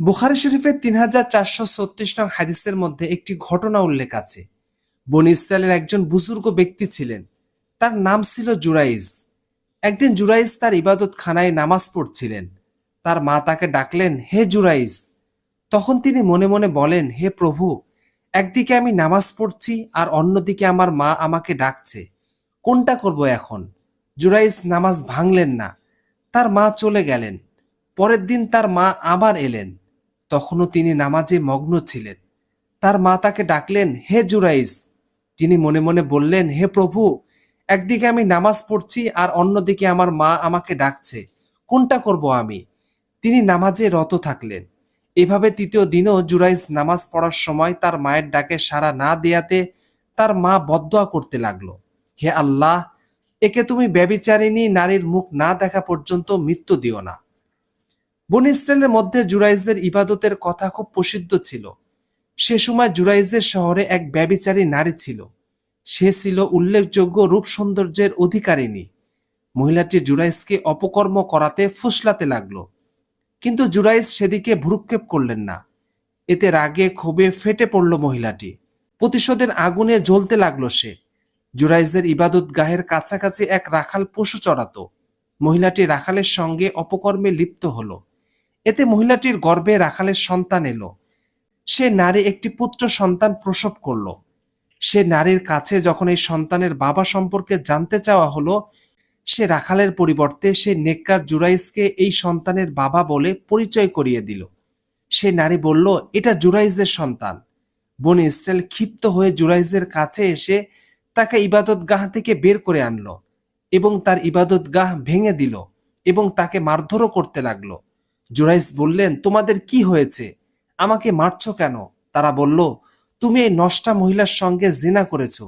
বুখারি শরীফের তিন হাজার চারশো ছত্রিশ নং হাদিসের মধ্যে একটি ঘটনা উল্লেখ আছে। বনি ইসরায়েলের একজন বুজুর্গ ব্যক্তি ছিলেন। তার নাম ছিল জুরাইজ। একদিন জুরাইজ তার ইবাদত খানায় নামাজ পড়ছিলেন। তার মা তাকে ডাকলেন, হে জুরাইজ। তখন তিনি মনে মনে বলেন, হে প্রভু, একদিকে আমি নামাজ পড়ছি আর অন্যদিকে আমার মা আমাকে ডাকছে। কোনটা করব এখন? জুরাইজ নামাজ ভাঙলেন না। তার মা চলে গেলেন। পরের দিন তার মা আবার এলেন। তখনও তিনি নামাজে মগ্ন ছিলেন। তার মা তাকে ডাকলেন, হে জুরাইস তিনি মনে মনে বললেন, হে প্রভু, একদিকে আমি নামাজ পড়ছি আর অন্যদিকে আমার মা আমাকে ডাকছে। কোনটা করব আমি? তিনি নামাজে রত থাকলেন। এভাবে তৃতীয় দিনও জুরাইস নামাজ পড়ার সময় তার মায়ের ডাকে সাড়া না দেয়াতে তার মা বদয়া করতে লাগল। হে আল্লাহ, একে তুমি ব্যবিচারিণী নারীর মুখ না দেখা পর্যন্ত মৃত্যু দিও না। বন ইসরায়েলের মধ্যে জুরাইজের ইবাদতের কথা খুব প্রসিদ্ধ ছিল। সে সময় জুরাইজের শহরে এক ব্যবিচারী নারী ছিল। সে ছিল উল্লেখযোগ্য রূপ সৌন্দর্যের অধিকারিণী। মহিলাটি জুরাইজকে অপকর্ম করাতে ফুসলাতে লাগল। কিন্তু জুরাইজ সেদিকে ভ্রুক্ষেপ করলেন না। এতে রাগে, ক্ষোভে ফেটে পড়ল মহিলাটি। প্রতিশোধের আগুনে জ্বলতে লাগল সে। জুরাইজের ইবাদত গাহের কাছাকাছি এক রাখাল পশু চড়াতো। মহিলাটি রাখালের সঙ্গে অপকর্মে লিপ্ত হলো। এতে মহিলাটির গর্ভে রাখালের সন্তান এলো। সে নারী একটি পুত্র সন্তান প্রসব করল। সে নারীর কাছে যখন এই সন্তানের বাবা সম্পর্কে জানতে চাওয়া হলো, সে রাখালের পরিবর্তে সে নেককার জুরাইজকে এই সন্তানের বাবা বলে পরিচয় করিয়ে দিল। সে নারী বলল, এটা জুরাইজের সন্তান। বন ইসরায়েল ক্ষিপ্ত হয়ে জুরাইজের কাছে এসে তাকে ইবাদত গাহ থেকে বের করে আনলো এবং তার ইবাদত গাহ ভেঙে দিল এবং তাকে মারধরও করতে লাগল। জুরাইজ বললেন, তোমাদের কি হয়েছে? আমাকে মারছো কেন? তারা বলল, তুমি এই নষ্টা মহিলার সঙ্গে জেনা করেছ,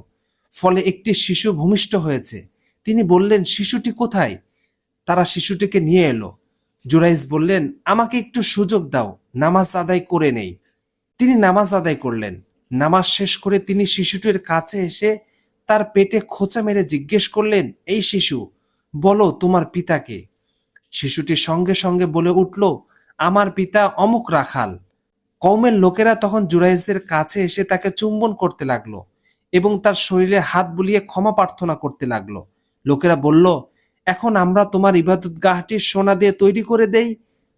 ফলে একটি শিশু ভূমিষ্ঠ হয়েছে। তিনি বললেন, শিশুটি কোথায়? তারা শিশুটিকে নিয়ে এলো। জুরাইজ বললেন, আমাকে একটু সুযোগ দাও, নামাজ আদায় করে নেই। তিনি নামাজ আদায় করলেন। নামাজ শেষ করে তিনি শিশুটির কাছে এসে তার পেটে খোঁচা মেরে জিজ্ঞেস করলেন, এই শিশু, বলো তোমার পিতাকে। শিশুটি সঙ্গে সঙ্গে বলে উঠল, আমার পিতা অমুক রাখাল। কৌমের লোকেরা তখন জুরাইজের কাছে এসে তাকে চুম্বন করতে লাগল এবং তার শরীরে হাত বুলিয়ে ক্ষমা প্রার্থনা করতে লাগল। লোকেরা বলল, এখন আমরা তোমার ইবাদত গাহটি সোনা দিয়ে তৈরি করে দেই।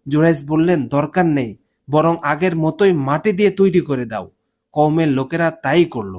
জুরাইজ বললেন, দরকার নেই, বরং আগের মতোই মাটি দিয়ে তৈরি করে দাও। কৌমের লোকেরা তাই করল।